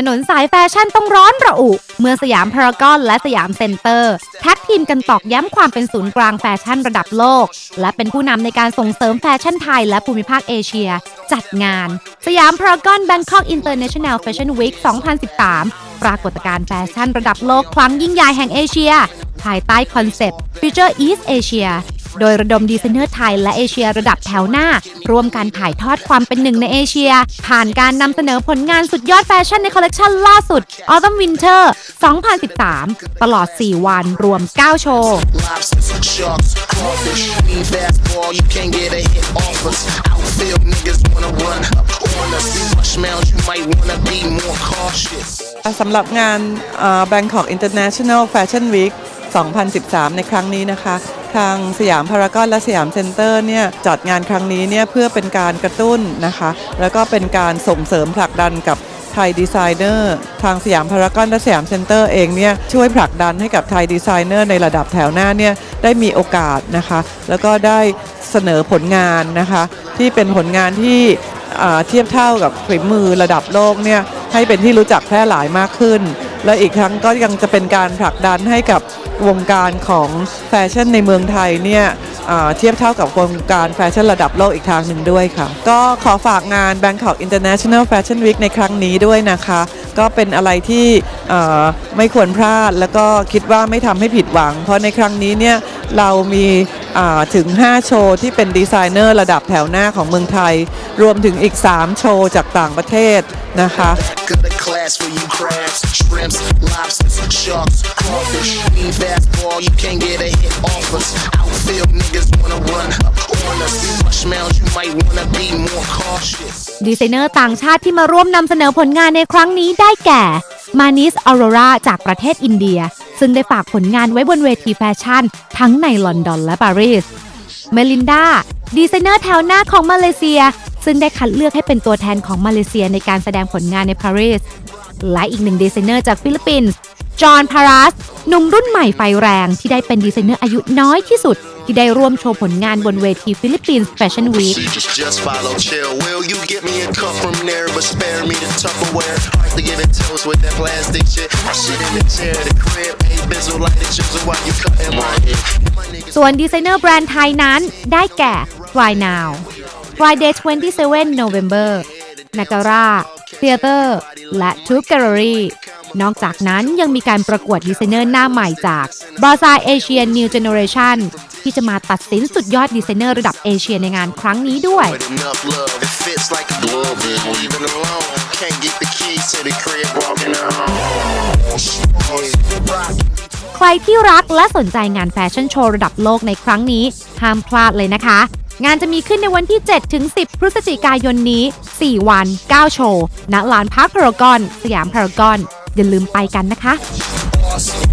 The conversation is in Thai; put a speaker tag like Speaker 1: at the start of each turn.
Speaker 1: ถนนสายแฟชั่นต้องร้อนระอุ เมื่อสยามพารากอนและสยามเซ็นเตอร์แท็กทีมกันตอกย้ำความเป็นศูนย์กลางแฟชั่นระดับโลก และเป็นผู้นำในการส่งเสริมแฟชั่นไทยและภูมิภาคเอเชีย จัดงาน สยามพารากอนแบงคอกอินเตอร์เนชั่นแนลแฟชั่นวีค2013 ปรากฏการณ์แฟชั่นระดับโลกครั้งยิ่งใหญ่แห่งเอเชีย ภายใต้คอนเซปต์ Future East Asia โดยระดมดีไซเนอร์ไทยและเอเชียระดับแถวหน้า ร่วมการถ่ายทอดความเป็นหนึ่งในเอเชีย ผ่านการนำเสนอผลงานสุดยอดแฟชั่นในคอลเลกชันล่าสุด Autumn Winter 2013 ตลอด 4 วันรวม 9 โชว์
Speaker 2: สำหรับงาน Bangkok International Fashion Week 2013 ในครั้งนี้นะคะ ทางสยามพารากอนและสยามเซ็นเตอร์เนี่ยจัดงานครั้งนี้เนี่ยเพื่อเป็นการกระตุ้นนะคะ แล้วก็เป็นการส่งเสริมผลักดันกับไทยดีไซเนอร์ทางสยามพารากอนและสยามเซ็นเตอร์เองเนี่ยช่วยผลักดันให้กับไทยดีไซเนอร์ในระดับแถวหน้าเนี่ยได้มีโอกาสนะคะ แล้วก็ได้เสนอผลงานนะคะ ที่เป็นผลงานที่เทียบเท่ากับฝีมือระดับโลกเนี่ยให้เป็นที่รู้จักแพร่หลายมากขึ้น และอีกทั้งก็ยังจะเป็นการผลักดันให้กับวงการของแฟชั่นในเมืองไทยเนี่ยเทียบเท่ากับวงการแฟชั่นระดับโลกอีกทางหนึ่งด้วยค่ะ ก็ขอฝากงาน Bangkok International Fashion Week ในครั้งนี้ด้วยนะคะ ก็เป็นอะไรที่ไม่ควรพลาดแล้วก็คิดว่าไม่ทำให้ผิดหวัง เพราะในครั้งนี้เนี่ยเรามี ถึง 5 โชว์ที่เป็นดีไซเนอร์ระดับแถวหน้าของเมืองไทย รวมถึงอีก 3 โชว์จากต่างประเทศนะคะ
Speaker 3: Got a class for you crabs, shrimps, lobsters, sharks, crawfish, need basketball, you can't get a hit off us. Outfield niggas wanna run up on us. Rush mounds, you might wanna be more cautious.
Speaker 1: ดีไซเนอร์ต่างชาติที่มาร่วมนำเสนอผลงานในครั้งนี้ได้แก่มานิสออโรราจากประเทศอินเดีย ซึ่งได้ฝากผลงานไว้บนเวทีแฟชั่น ทั้งในลอนดอนและปารีส เมลินดา ดีไซเนอร์แถวหน้าของมาเลเซีย ซึ่งได้คัดเลือกให้เป็นตัวแทนของมาเลเซียในการแสดงผลงานในปารีส และอีกหนึ่งดีไซเนอร์จากฟิลิปปินส์ จอห์นพารัสหนุ่มรุ่นใหม่ไฟแรงที่ได้เป็นดีไซเนอร์อายุน้อยที่สุด ที่ได้ร่วมโชว์ผลงานบนเวทีฟิลิปปินส์แฟชั่นวีค
Speaker 3: She just just follow chill. Will you get me a cup from there, but spare me the Tupperware? Hard to give it toast with that plastic shit. I shit in the chair, the crib, ain't bizzle like the chisel while you cutting my hair. And my niggas
Speaker 1: ส่วนดีไซเนอร์แบรนด์ไทยนั้นได้แก่ Fly Now Friday 27 November Nagara Theater และ Tube Gallery นอกจากนั้นยังมีการประกวดดีไซเนอร์หน้าใหม่จาก b r a z a Asian New Generation ที่จะมาตัดสินสุดยอดดีไซเนอร์ระดับเอเชียในงานครั้งนี้ด้วย ใครที่รักและสนใจงานแฟชั่นโชว์ระดับโลกในครั้งนี้ ห้ามพลาดเลยนะคะ งานจะมีขึ้นในวันที่ 7 ถึง 10 พฤศจิกายนนี้ 4 วัน 9 โชว์ ณ ลานพาร์คพารากอน สยามพารากอน อย่าลืมไปกันนะคะ
Speaker 3: Awesome.